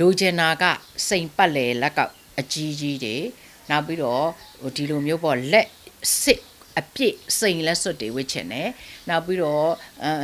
လိုချင်တာကစိန်ပတ်လေလက်ကောက်အကြီးကြီးတွေနောက်ပြီးတော့ဟိုဒီလိုမျိုးပေါ့လက်စစ်အပြည့်စိန်လက်စွပ်တွေဝစ်ချင်တယ်နောက်ပြီးတော့အမ်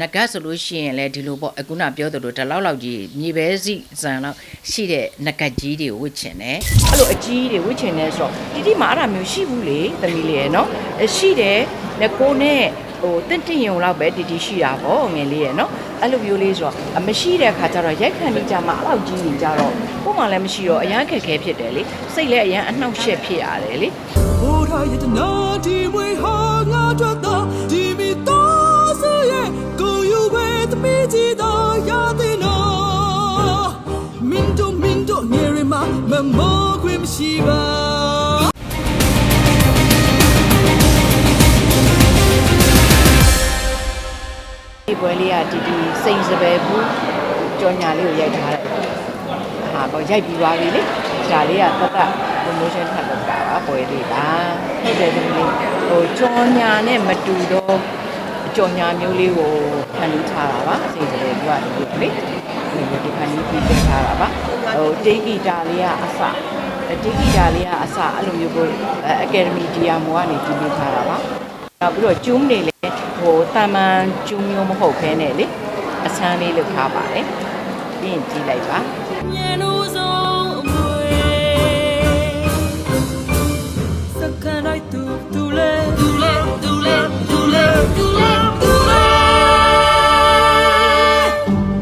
နဂတ်ဆိုလို့ရှိရင်လည်းဒီလိုပေါ့အခုနပြောသလိုဒီလောက်လောက်ကြီးမြေပဲစီဇန်လောက်ရှိတဲ့နဂတ်ကြီးတွေဝစ်ချင်တယ်အဲ့လိုအကြီးတွေဝစ်ချင်တယ်ဆိုတော့တိတိမှာအဲ့ဒါမျိုးရှိဘူးလေသမီးလေးရယ်နော်အဲ့ရှိတယ်လက်ကိုနဲ့ ဟိုတင့်တင့်ယုံလောက်ပဲတီတီရှိတာပေါ့ငယ်လေးရယ်နော်အဲ့လိုမျိုးလေးဆိုတော့အမရှိတဲ့ခါကျတော့ရိုက်ခံနေကြမှာအဲ့လောက်ကြီးနေကြတော့ကို့မှလည်းမရှိတော့အရန်ခက်ခဲဖြစ်တယ်လေစိတ်လည်းအရန်အနှောက်အယှက်ဖြစ်ရတယ်လေဘိုးထားရတဲ့နာဒီမွေဟာငါတို့တော့ဒီမီတော့ဆရဲ့ကိုယူဝဲတမီကြီးတော့ရတဲ့နော်မင်းတို့မင်းတို့နေရမှာမမောခွင့်မရှိပါ ပွဲလေးကတီတီစိန်စပယ်ဘူးကြော်ညာလေးကိုရိုက်ထားတယ်ဟာပေါ့ရိုက်ပြီးသွားပြီလေဒါလေးကတတ်တတ် promotion ထပ်လုပ်တာပါပွဲလေးပါဟုတ်တယ်ဒီလေးဟိုကြော်ညာနဲ့မတူတော့အကြော်ညာမျိုးလေးကိုဖန်တီးထားတာပါအစိမ့်စပယ်ဘူးကဒီလိုလေဒီဒီဖန်တီးပြီးတင်ထားတာပါဟိုတေးဂီတာလေးကအစတေးဂီတာလေးကအစအဲ့လိုမျိုးကိုအကယ်ဒမီဒီယာမိုကနေတည်ပြီးထားတာပါနောက်ပြီးတော့ကျူးနေလေ ဟိုတာမန်ကျူးမျိုးမဟုတ်ဘဲနဲ့လေအဆန်းလေးလုပ်ထားပါတယ်ပြီးရင်ကြည့်လိုက်ပါညနိုးဆုံးအမွေစကန်လိုက်သူသူလဲသူလဲသူလဲသူလဲသူလဲသူလဲ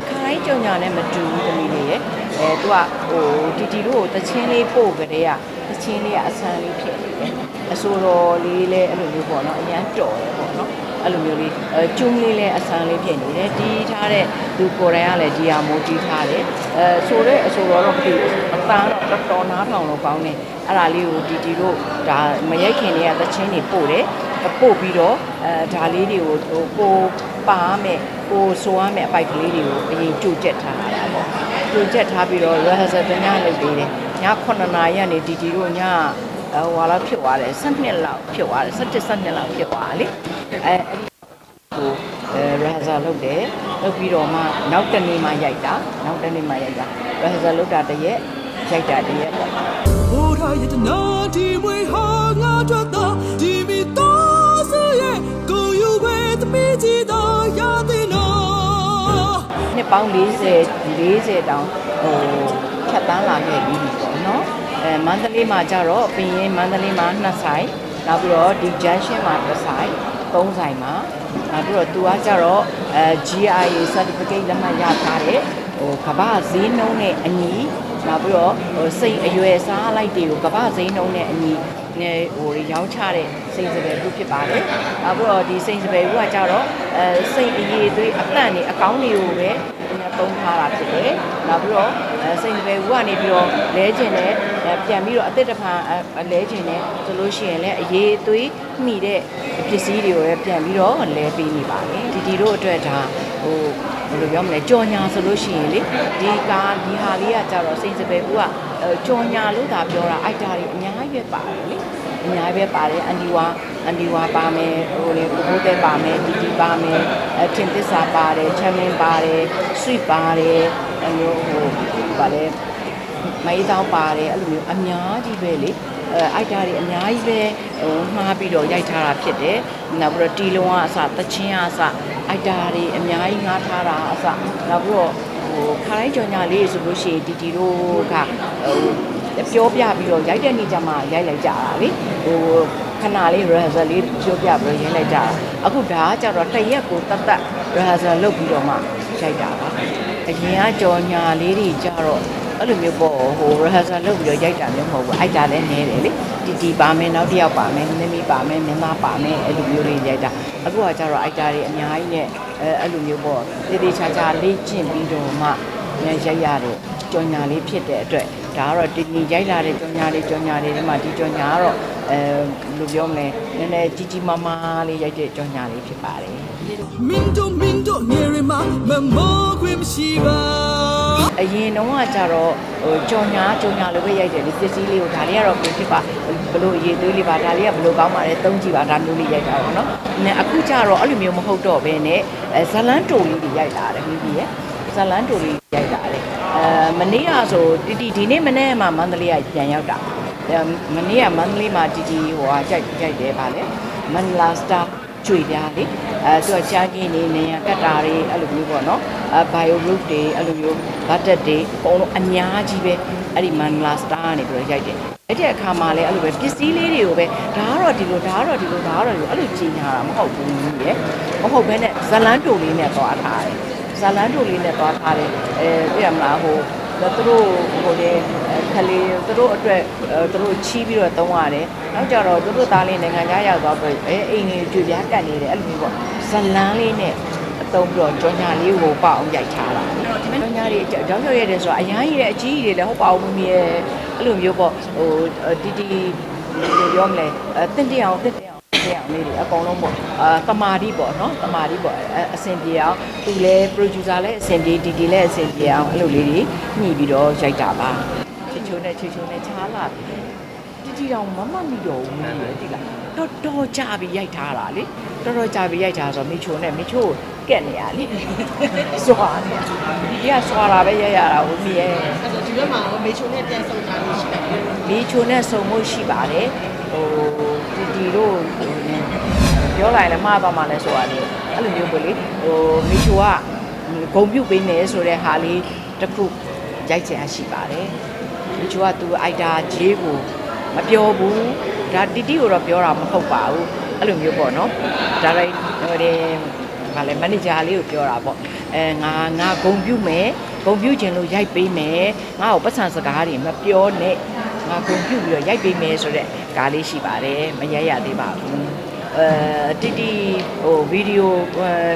ခိုင်းကြောင်ညာနဲ့မတူဘူးသမီးလေးရဲ့အဲသူကဟိုတီတီတို့ကိုတချင်းလေးပို့ကြတဲ့ကတချင်းလေးကအဆန်းလေးဖြစ်နေတယ်အဆိုတော်လေးလည်းအဲ့လိုမျိုးပေါ့နော်အရန်တော်တယ်ပေါ့နော် အဲ့လိုမျိုးလေးအဲကျုံးလေးလည်းအဆန်းလေးဖြစ်နေတယ်တီးထားတဲ့သူကိုယ်တိုင်ကလည်းဒီဟာမိုးတီးထားတယ်အဲဆိုတဲ့အဆိုတော်တော့မသိဘူးအတန်းတော့တော်တော်နားထောင်လို့ကောင်းတယ်အဲ့ဒါလေးကိုတီတီတို့ဒါမရိုက်ခင်တည်းကတချင်းတွေပို့တယ်ပို့ပြီးတော့အဲဒါလေးတွေကိုဟိုကိုပါမယ်ကိုဆိုရမယ်အပိုက်ကလေးတွေကိုအရင်ကြိုကျက်ထားတာပေါ့ကြိုကျက်ထားပြီးတော့ rehearsal တညလုပ်ပေးတယ်ည9နာရီကနေတီတီတို့ညဟိုဟာလောက်ဖြစ်သွားတယ်7နှစ်လောက်ဖြစ်သွားတယ်7 7နှစ်လောက်ဖြစ်သွားတယ်လေ အဲအဲ့ဒီကိုအဲ rehearsal လုပ်တယ်လုပ်ပြီးတော့မှနောက်တစ်နေ့မှရိုက်တာနောက်တစ်နေ့မှရိုက်တာ rehearsal လုပ်တာတစ်ရက်ရိုက်တာတစ်ရက်ပေါ့ဘိုးထားရတဲ့နာဒီမွေဟာငါတို့တော့ဒီမီတော့ဆရဲ့ကိုယူဝဲတမီကြီးတော့ရတဲ့နော်နှစ်ပေါင်း40 40တောင်ဟိုဖြတ်တန်းလာခဲ့ပြီးပြီပေါ့နော်အဲမန္တလေးမှာကြတော့ပင်ရင်မန္တလေးမှာနှစ်ဆိုင်နောက်ပြီးတော့ဒီ junction မှာတစ်ဆိုင် သုံးဆိုင်မှာနောက်ပြီးတော့သူကကြတော့အဲ GIA certificate လက်မှတ်ရထားတဲ့ဟိုကမ္ဘာဈေးနှုန်းနဲ့အညီနောက်ပြီးတော့ဟိုစိတ်အရွယ်စားလိုက်တွေကိုကမ္ဘာဈေးနှုန်းနဲ့အညီနဲ့ဟိုရောင်းချတဲ့စိတ်စပယ်ခုဖြစ်ပါတယ်။နောက်ပြီးတော့ဒီစိတ်စပယ်ခုကကြတော့အဲစိတ်အရေးသွေးအတန့်နေအကောင်းတွေကိုပဲသုံးထားတာဖြစ်တယ်။နောက်ပြီးတော့အဲစိတ်စပယ်ခုကနေပြီးတော့လဲကျင်တဲ့ ပြန်ပြီးတော့အသက်တဖန်လဲကျင်တဲ့ဆိုလို့ရှိရင်လည်းအရေးသွေးမိတဲ့ပစ္စည်းတွေကိုလည်းပြန်ပြီးတော့လဲပေးနေပါတယ်။ဒီဒီတို့အတွက်ဒါဟိုဘယ်လိုပြောမလဲကြော်ညာဆိုလို့ရှိရင်လေဒီကားဒီဟာလေးကကြတော့စိတ်စပယ်ခုကကြော်ညာလို့သာပြောတာအိုက်တာတွေအများကြီးပဲပါတယ်လေအများကြီးပဲပါတယ်အန်ဒီဝါအန်ဒီဝါပါမယ်ဟိုလေဘိုးတဲပါမယ်ဒီဒီပါမယ်အထင်သစ္စာပါတယ်ချမ်းမင်းပါတယ်ဆွီပါတယ်အမျိုးဟိုဗာလေ မိုင်းတောင်းပါတယ်အဲ့လိုမျိုးအများကြီးပဲလေအဲအိုက်တာတွေအများကြီးပဲဟိုမှားပြီးတော့ရိုက်ထားတာဖြစ်တယ်နောက်ပြီးတော့တီလုံးကအစတချင်းကအစအိုက်တာတွေအများကြီးငားထားတာအစနောက်ပြီးတော့ဟိုခါတိုင်းကြော်ညာလေးဆိုလို့ရှိရင်တီတီတို့ကဟိုပြောပြပြီးတော့ရိုက်တဲ့နေ့ကျမှရိုက်လိုက်ကြတာလေဟိုခဏလေး rehearsal လေးပြောပြပြီးရိုက်လိုက်ကြတာအခုဒါကကြတော့တရက်ကိုတတ်တတ် rehearsal လုပ်ပြီးတော့မှရိုက်တာပါအရင်ကကြော်ညာလေးတွေကြတော့ အဲ့လိုမျိုးပေါ့ဟို rehearsal လုပ်ပြီးတော့ရိုက်တာမျိုးမဟုတ်ဘူးအိုက်တာလည်းနေတယ်လေတီတီပါမယ်နောက်တစ်ယောက်ပါမယ်နမီပါမယ်မင်းသားပါမယ်အဲ့လိုမျိုးလေးရိုက်တာအခုကကြတော့အိုက်တာတွေအများကြီးနဲ့အဲအဲ့လိုမျိုးပေါ့တေးသေးချာချာလေ့ကျင့်ပြီးတော့မှရိုက်ရတဲ့ကြော်ညာလေးဖြစ်တဲ့အတွက်ဒါကတော့တီတီရိုက်လာတဲ့ကြော်ညာလေးကြော်ညာလေးတွေမှာဒီကြော်ညာကတော့အဲဘယ်လိုပြောမလဲနည်းနည်းကြီးကြီးမားမားလေးရိုက်တဲ့ကြော်ညာလေးဖြစ်ပါတယ်မင်းတို့မင်းတို့နေရမှာမမောခွင့်မရှိပါ အရင်တုန်းကကြတော့ဟိုကြော်ညာကြော်ညာလိုပဲရိုက်တယ်လေပစ္စည်းလေးကိုဒါလေးကတော့ဖြစ်ပါဘလို့အရေးသွေးလေးပါဒါလေးကဘလို့ကောင်းပါလဲသုံးကြည့်ပါဒါမျိုးလေးရိုက်တာပေါ့နော်။နဲ့အခုကြတော့အဲ့လိုမျိုးမဟုတ်တော့ဘဲနဲ့အဲဇလန်းတိုလေးတွေရိုက်လာတယ်မိမိရဲ့ဇလန်းတိုလေးရိုက်လာတယ်အဲမနေ့ကဆိုတီတီဒီနေ့မနေ့မှမန္တလေးကပြန်ရောက်တာအဲမနေ့ကမန္တလေးမှာတီတီဟိုဟာကြိုက်ကြိုက်တယ်ဗာလေမန္တလာစတာကျွေပြားလေ အဲသူကချာကင်းနေနေရကတ်တာတွေအဲ့လိုမျိုးပေါ့နော်အဲဘိုင်ယိုဂရုတွေအဲ့လိုမျိုးဘတ်တက်တွေအကုန်လုံးအများကြီးပဲအဲ့ဒီမန္တလာစတာကနေပြီးတော့ရိုက်တယ်အဲ့ဒီအခါမှာလည်းအဲ့လိုပဲပစ္စည်းလေးတွေကိုပဲဒါကတော့ဒီလိုဒါကတော့ဒီလိုဒါကတော့ဒီလိုအဲ့လိုကြီးညာတာမဟုတ်ဘူးလေမဟုတ်ဘဲနဲ့ဇလန်းတူလေးနဲ့သွားထားတယ်ဇာလန်တို့လေးနဲ့သွားထားတယ်အဲပြရမလားဟိုသူတို့ဟိုလေ ခလေးသူတို့အတွက်သူတို့ချီးပြီးတော့သုံးရတယ်နောက်ကြတော့သူတို့သားလေးနိုင်ငံခြားရောက်သွားပြီးအဲအိမ်ကြီးကြွပြားကတ်နေတယ်အဲ့လိုမျိုးပေါ့ဇလန်လေးနဲ့အသုံးပြီးတော့ကြောညာလေးကိုပေါ့အောင်ရိုက်ထားတာကြောညာလေးကြောက်ရွံ့ရတယ်ဆိုတော့အရန်ကြီးတဲ့အကြီးကြီးတွေလည်းဟုတ်ပါဘူးမီးရဲ့အဲ့လိုမျိုးပေါ့ဟိုတီတီဘယ်လိုပြောမလဲအဲတင့်တအောင်တင့်တအောင်တရားလေးတွေအကုန်လုံးပေါ့အာတမာတိပေါ့နော်တမာတိပေါ့အအဆင်ပြေအောင်သူလည်း producer လည်းအဆင်ပြေဒီဒီလည်းအဆင်ပြေအောင်အဲ့လိုလေးတွေညှိပြီးတော့ရိုက်တာပါ ချစ်ချိုးနဲ့ချစ်ချိုးနဲ့ချားလာတီတီတောင်မမမိတော့ဘူးလေဒီလားတော်တော်ကြာပြီးရိုက်ထားတာလေတော်တော်ကြာပြီးရိုက်ထားဆိုတော့မိချိုနဲ့မိချိုကက်နေရလေစွာနေဒီကစွာတာပဲရိုက်ရတာဟိုမိရဲ့အဲ့တော့ဒီဘက်မှာရောမေချိုနဲ့ပြန်ဆုံတာလေးရှိတယ်မီချိုနဲ့စုံမှုရှိပါတယ်ဟိုတီတီတို့ဟိုပြောလိုက်လည်းမှားသွားမှလည်းဆိုတာလေအဲ့လိုမျိုးပဲလေဟိုမီချိုကဂုံပြုတ်ပေးနေဆိုတဲ့ဟာလေးတစ်ခုရိုက်ချင်ရှိပါတယ် မီချိုကသူအိုက်တာဂျေးကိုမပြောဘူးဒါတီတီကိုတော့ပြောတာမဟုတ်ပါဘူးအဲ့လိုမျိုးပေါ့နော်ဒါရိုက်ဟိုတဲ့ဗာလဲမန်နေဂျာလေးကိုပြောတာပေါ့အဲငါငါဂုံပြုတ်မယ်ဂုံပြုတ်ခြင်းလို့ရိုက်ပေးမယ်ငါ့ကိုပတ်စံစကားတွေမပြောနဲ့ငါကုန်ပြုတ်ပြီးတော့ရိုက်ပေးမယ်ဆိုတော့ကားလေးရှိပါတယ်မရိုက်ရသေးပါဘူးအဲတီတီဟိုဗီဒီယို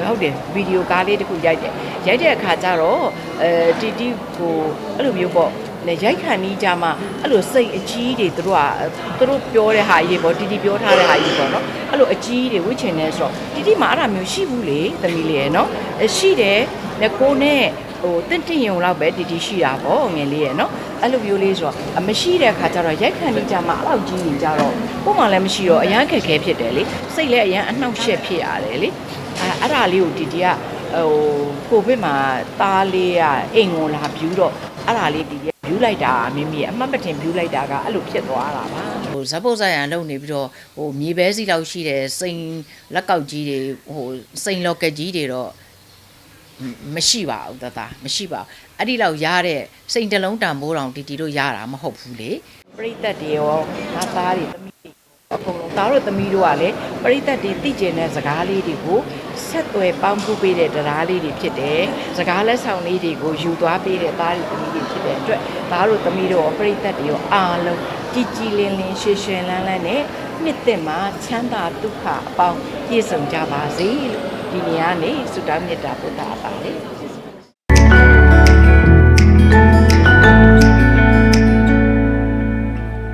ဟုတ်တယ်ဗီဒီယိုကားလေးတစ်ခုရိုက်တယ်ရိုက်တဲ့အခါကျတော့အဲတီတီကိုအဲ့လိုမျိုးပေါ့ လေရိုက်ခံနီးကြမှာအဲ့လိုစိတ်အကြီးတွေသူတို့ကသူတို့ပြောတဲ့ဟာကြီးပေါ့တီတီပြောထားတဲ့ဟာကြီးပေါ့နော်အဲ့လိုအကြီးတွေဝှချင်နေဆိုတော့တီတီမှာအဲ့ဒါမျိုးရှိဘူးလေသမီးလေးရယ်နော်အဲရှိတယ်လက်ကိုနဲ့ဟိုတင့်တင့်ရုံလောက်ပဲတီတီရှိတာပေါ့ငယ်လေးရယ်နော်အဲ့လိုမျိုးလေးဆိုတော့အမရှိတဲ့အခါကျတော့ရိုက်ခံနေကြမှာအဲ့လောက်ကြီးနေကြတော့ကို့မှလည်းမရှိတော့အရန်ခက်ခဲဖြစ်တယ်လေစိတ်လည်းအရန်အနှောက်အယှက်ဖြစ်ရတယ်လေအဲအဲ့ဒါလေးကိုတီတီကဟိုကိုဗစ်မှာသားလေးကအိမ်ကိုလာဖြူတော့အဲ့ဒါလေးတီတီ ဖြူလိုက်တာမိမိအမှတ်မတင်ဖြူလိုက်တာကအဲ့လိုဖြစ်သွားတာပါဟိုဇက်ပုတ်ဆိုင်ရန်လုံနေပြီးတော့ဟိုမြေပဲစီလောက်ရှိတယ်စိန်လက်ကောက်ကြီးတွေဟိုစိန်လော်ကက်ကြီးတွေတော့မရှိပါဘူးတသားမရှိပါဘူးအဲ့ဒီလောက်ရတဲ့စိန်တလုံးတန်မိုးတောင်တီတီတို့ရတာမဟုတ်ဘူးလေပရိသတ်တွေရောငါသားတွေသမီးတွေ အကုန်လုံးသားတို့သမီးတို့ကလည်းပရိသတ်တွေသိကျင်တဲ့စကားလေးတွေကိုဆက်သွယ်ပေါင်းဖို့ပေးတဲ့တရားလေးတွေဖြစ်တယ်စကားလက်ဆောင်လေးတွေကိုယူသွားပေးတဲ့သားတွေသမီးတွေဖြစ်တဲ့အတွက်သားတို့သမီးတို့ရောပရိသတ်တွေရောအားလုံးကြည်ကြည်လင်းလင်းရှေရှင်းလန်းလန်းနဲ့နှစ်သက်မှာချမ်းသာဒုက္ခအပေါင်းပြည့်စုံကြပါစေလို့ဒီနေရာနေဆုတောင်းမေတ္တာပို့တာပါလေ